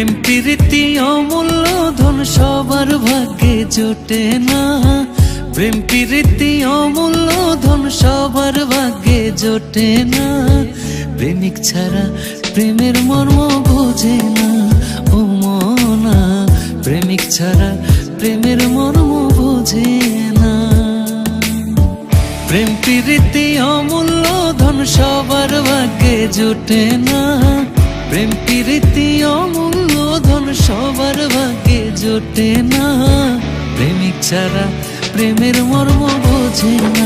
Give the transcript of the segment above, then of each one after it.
প্রেম, প্রীতি, অমূল্য ধন সবার ভাগ্যে জোটে না। প্রেম, প্রীতি, অমূল্য ধন সবার ভাগ্যে জোটে না। প্রেমিক ছাড়া প্রেমের মর্ম বোঝে না। ও মনা, প্রেমিক ছাড়া প্রেমের মর্ম বোঝে না। প্রেম, প্রীতি, অমূল্য ধন সবার ভাগ্যে জোটে না। প্রেম প্রীতি অমূল্য ধন সবার ভাগ্যে জোটে না। প্রেমিক ছাড়া প্রেমের মর্ম বোঝে না।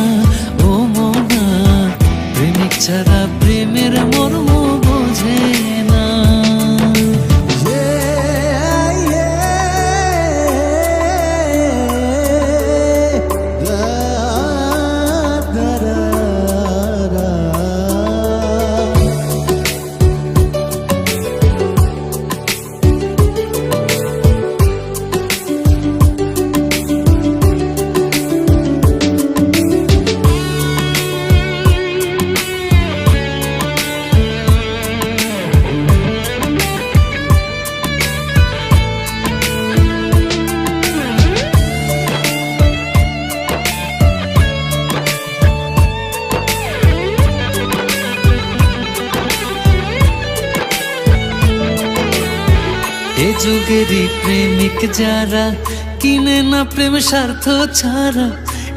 যুগেরই প্রেমিক যারা, কিনে না প্রেম, স্বার্থ ছাড়া।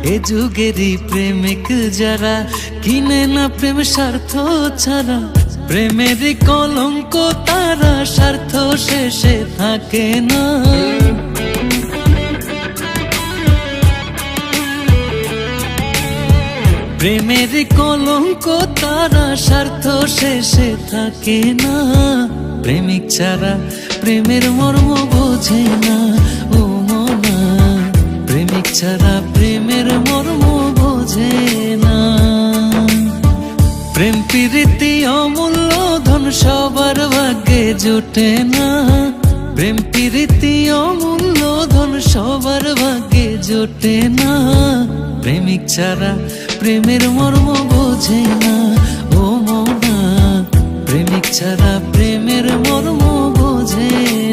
এ যুগেরই প্রেমিক যারা, কিনে না প্রেম, স্বার্থ ছাড়া। প্রেমের কলঙ্ক তারা, স্বার্থ শেষে থাকে না। প্রেমের কলঙ্ক তারা, স্বার্থ শেষে থাকে না। প্রেমিক ছাড়া প্রেমের মর্ম বোঝে না, ও মনা। প্রেমিক ছাড়া প্রেমের মর্ম বোঝে না। প্রেম প্রীতি অমূল্য, ধন সবার ভাগ্যে জোটে না। প্রেম প্রীতি অমূল্য, ধন সবার ভাগ্যে জোটে না। প্রেমিক ছাড়া প্রেমের মর্ম বোঝে না, ও মনা। প্রেমিক ছাড়া প্রেমের মর্ম বোঝে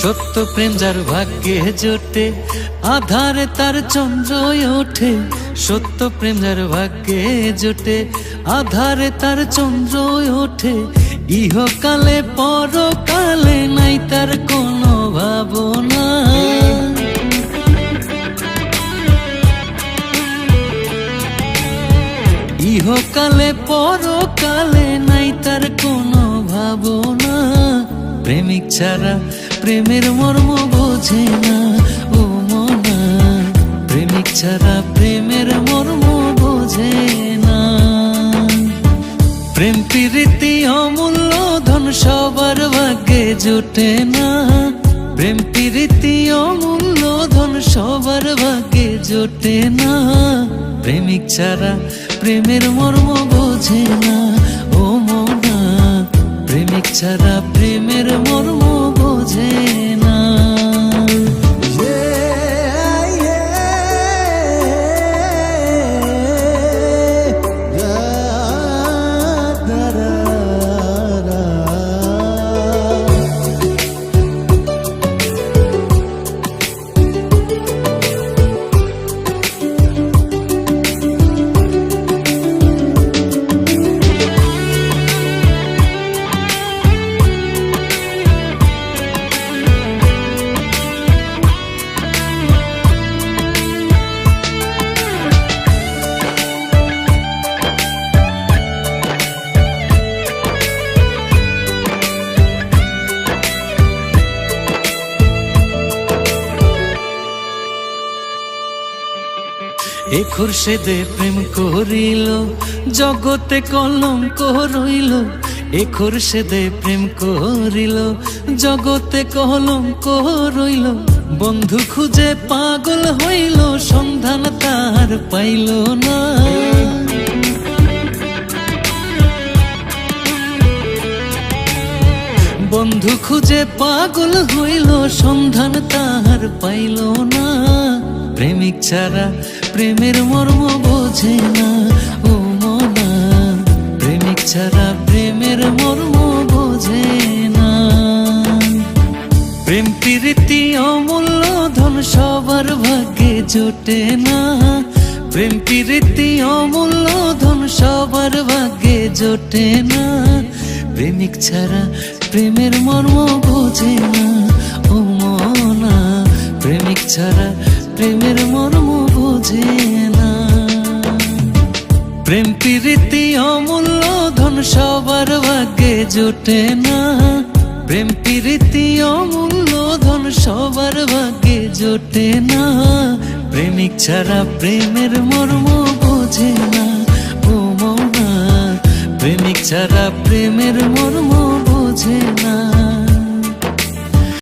সত্য প্রেম যার ভাগ্যে জোটে, আধারে তার চন্দ্র ওঠে। সত্য প্রেম যার ভাগ্যে জোটে, আধারে তার চন্দ্র ওঠে। ইহকালে পরকালে নাই তার কোনো ভাবনা। ইহকালে পরকালে নাই তার কোনো ভাবনা। প্রেমিক ছাড়া প্রেমের মর্ম বোঝে না, ও মনা। প্রেমিক ছাড়া প্রেমের মর্ম বোঝে না। প্রেম প্রীতি অমূল্য, ধন সবার ভাগ্যে জোটে না। প্রেম প্রীতি অমূল্য, ধন সবার ভাগ্যে জোটে না। প্রেমিক ছাড়া প্রেমের মর্ম বোঝে না, ও মনা। প্রেমিক ছাড়া প্রেমের মর্ম এ খুরশেদে প্রেম করিল, জগতে কলঙ্ক রইল। এ খুরশেদে প্রেম করিল, জগতে কলঙ্ক রইল। বন্ধু খুঁজে পাগল হইল, সন্ধান তার পাইল না। বন্ধু খুঁজে পাগল হইল, সন্ধান তাহার পাইল না। প্রেমিক ছাড়া প্রেমের মর্ম বোঝে না, ও মনা। প্রেমিক ছাড়া প্রেমের মর্ম বোঝে না। প্রেম প্রীতি অমূল্য, ধন সবার ভাগ্যে জোটে না। প্রেম প্রীতি অমূল্য, ধন সবার ভাগ্যে জোটে না। প্রেমিক ছাড়া প্রেমের মর্ম বোঝে না, ও মনা। প্রেমিক ছাড়া প্রেমের মর্ম বোঝে না। প্রেম প্রীতি অমূল্য, ধন সবার ভাগ্যে জোটে না। প্রেম প্রীতি অমূল্য, ধন সবার ভাগ্যে জোটে না। প্রেমিক ছাড়া প্রেমের মর্ম বোঝে না, ও প্রেমিক ছাড়া প্রেমের মর্ম